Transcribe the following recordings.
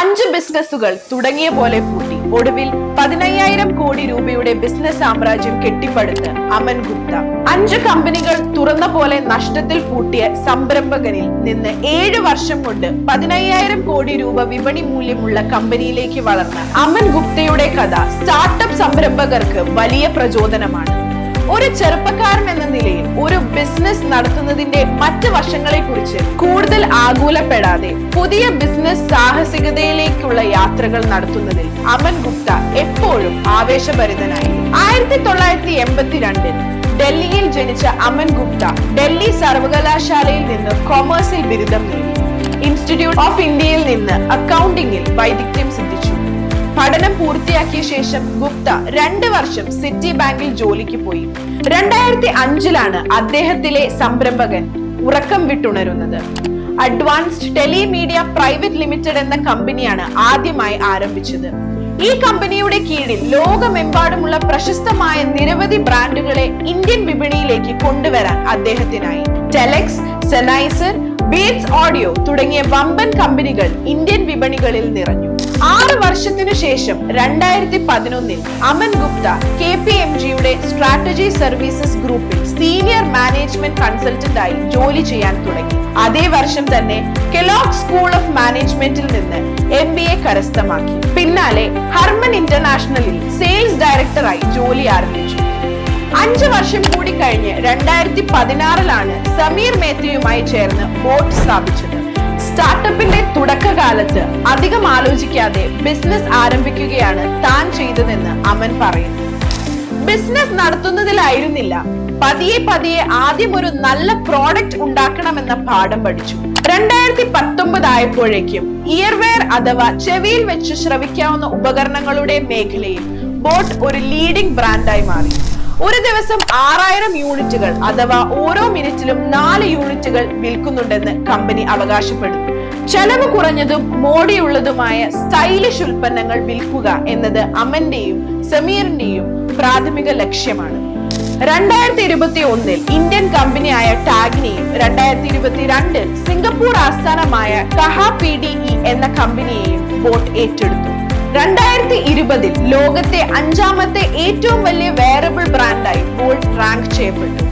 അഞ്ച് ബിസിനസ്സുകൾ തുടങ്ങിയ പോലെ പൂട്ടി ഒടുവിൽ പതിനയ്യായിരം കോടി രൂപയുടെ ബിസിനസ് സാമ്രാജ്യം കെട്ടിപ്പടുത്ത് അമൻ ഗുപ്ത. അഞ്ച് കമ്പനികൾ തുറന്ന പോലെ നഷ്ടത്തിൽ പൂട്ടിയ സംരംഭകനിൽ നിന്ന് ഏഴ് വർഷം കൊണ്ട് പതിനയ്യായിരം കോടി രൂപ വിപണി മൂല്യമുള്ള കമ്പനിയിലേക്ക് വളർന്ന അമൻ ഗുപ്തയുടെ കഥ സ്റ്റാർട്ടപ്പ് സംരംഭകർക്ക് വലിയ പ്രചോദനമാണ്. ഒരു ചെറുപ്പക്കാരൻ എന്ന നിലയിൽ ഒരു ബിസിനസ് നടത്തുന്നതിന്റെ മറ്റ് വശങ്ങളെ കുറിച്ച് കൂടുതൽ ആകുലപ്പെടാതെ പുതിയ ബിസിനസ് സാഹസികതയിലേക്കുള്ള യാത്രകൾ നടത്തുന്നതിൽ അമൻ ഗുപ്ത എപ്പോഴും ആവേശഭരിതനായി. ആയിരത്തി തൊള്ളായിരത്തി എൺപത്തിരണ്ടിൽ ഡൽഹിയിൽ ജനിച്ച അമൻ ഗുപ്ത ഡൽഹി സർവകലാശാലയിൽ നിന്ന് കൊമേഴ്സിൽ ബിരുദം നേടി. ഇൻസ്റ്റിറ്റ്യൂട്ട് ഓഫ് ഇന്ത്യയിൽ നിന്ന് അക്കൗണ്ടിംഗിൽ വൈദഗ്ധ്യം സിദ്ധിച്ചു. പഠനം പൂർത്തിയാക്കിയ ശേഷം ഗുപ്ത രണ്ട് വർഷം സിറ്റി ബാങ്കിൽ ജോലിക്ക് പോയി. രണ്ടായിരത്തി അഞ്ചിലാണ് അദ്ദേഹത്തിലെ സംരംഭകൻ ഉറക്കം വിട്ടുണരുന്നത്. അഡ്വാൻസ്ഡ് ടെലിമീഡിയ പ്രൈവറ്റ് ലിമിറ്റഡ് എന്ന കമ്പനിയാണ് ആദ്യമായി ആരംഭിച്ചത്. ഈ കമ്പനിയുടെ കീഴിൽ ലോകമെമ്പാടുമുള്ള പ്രശസ്തമായ നിരവധി ബ്രാൻഡുകളെ ഇന്ത്യൻ വിപണിയിലേക്ക് കൊണ്ടുവരാൻ അദ്ദേഹത്തിനായി. ടെലക്സ് സെനൈസർ ബീറ്റ്സ് ഓഡിയോ തുടങ്ങിയ വമ്പൻ കമ്പനികൾ ഇന്ത്യൻ വിപണികളിൽ നിറഞ്ഞു. ആറ് വർഷത്തിനു ശേഷം രണ്ടായിരത്തി പതിനൊന്നിൽ Aman Gupta K P M ജിയുടെ സ്ട്രാറ്റജി സർവീസസ് ഗ്രൂപ്പിൽ സീനിയർ മാനേജ്മെന്റ് കൺസൾട്ടന്റായി ജോലി ചെയ്യാൻ തുടങ്ങി. അതേ വർഷം തന്നെ കെലോഗ് സ്കൂൾ ഓഫ് മാനേജ്മെന്റിൽ നിന്ന് എം ബി എ കരസ്ഥമാക്കി. പിന്നാലെ ഹർമൻ ഇന്റർനാഷണലിൽ സെയിൽസ് ഡയറക്ടറായി ജോലി ആരംഭിച്ചു. അഞ്ചു വർഷം കൂടി കഴിഞ്ഞ് രണ്ടായിരത്തി പതിനാറിലാണ് സമീർ മേത്തയുമായി ചേർന്ന് ബോട്ട് സ്ഥാപിച്ചത്. സ്റ്റാർട്ടപ്പിന്റെ തുടക്കകാലത്ത് അധികം ആലോചിക്കാതെ ബിസിനസ് ആരംഭിക്കുകയാണ് താൻ ചെയ്തതെന്ന് അമൻ പറയുന്നു. ബിസിനസ് നടത്തുന്നതിലായിരുന്നില്ല. പതിയെ പതിയെ ആദ്യം ഒരു നല്ല പ്രോഡക്റ്റ് ഉണ്ടാക്കണമെന്ന പാഠം പഠിച്ചു. രണ്ടായിരത്തി പത്തൊമ്പത് ആയപ്പോഴേക്കും ഇയർവെയർ അഥവാ ചെവിയിൽ വെച്ച് ശ്രവിക്കാവുന്ന ഉപകരണങ്ങളുടെ മേഖലയിൽ ബോട്ട് ഒരു ലീഡിംഗ് ബ്രാൻഡായി മാറി. ഒരു ദിവസം ആറായിരം യൂണിറ്റുകൾ അഥവാ ഓരോ മിനിറ്റിലും നാല് യൂണിറ്റുകൾ വിൽക്കുന്നുണ്ടെന്ന് കമ്പനി അവകാശപ്പെടുന്നു. ചെലവ് കുറഞ്ഞതും മോടിയുള്ളതുമായ സ്റ്റൈലിഷ് ഉൽപ്പന്നങ്ങൾ വിൽക്കുക എന്നത് അമന്റെയും സമീറിന്റെയും പ്രാഥമിക ലക്ഷ്യമാണ്. രണ്ടായിരത്തി ഇരുപത്തി ഒന്നിൽ ഇന്ത്യൻ കമ്പനിയായ ടാഗിനെയും രണ്ടായിരത്തി ഇരുപത്തി രണ്ടിൽ സിംഗപ്പൂർ ആസ്ഥാനമായ കഹ പി ഡി ഇ എന്ന കമ്പനിയെയും ബോട്ട് ഏറ്റെടുത്തു. രണ്ടായിരത്തി ഇരുപതിൽ ലോകത്തെ അഞ്ചാമത്തെ ഏറ്റവും വലിയ വേറബിൾ ബ്രാൻഡായി ബോൾട്ട് റാങ്ക് ചെയ്യപ്പെട്ടു.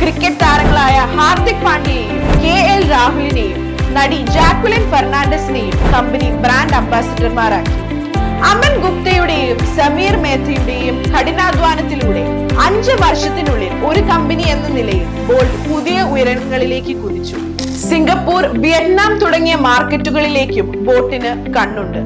ക്രിക്കറ്റ് താരങ്ങളായ ഹാർദിക് പാണ്ഡ്യയെയും കെ എൽ രാഹുലിനെയും നടി ജാക്വലിൻ ഫെർണാണ്ടസിനെയും കമ്പനി ബ്രാൻഡ് അംബാസിഡർമാരാക്കി അമൻ ഗുപ്തയുടെയും സമീർ മേത്തയുടെയും കഠിനാധ്വാനത്തിലൂടെ അഞ്ച് വർഷത്തിനുള്ളിൽ ഒരു കമ്പനി എന്ന നിലയിൽ ബോൾട്ട് പുതിയ ഉയരങ്ങളിലേക്ക് കുതിച്ചു. സിംഗപ്പൂർ വിയറ്റ്നാം തുടങ്ങിയ മാർക്കറ്റുകളിലേക്കും ബോട്ടിന് കണ്ണുണ്ട്.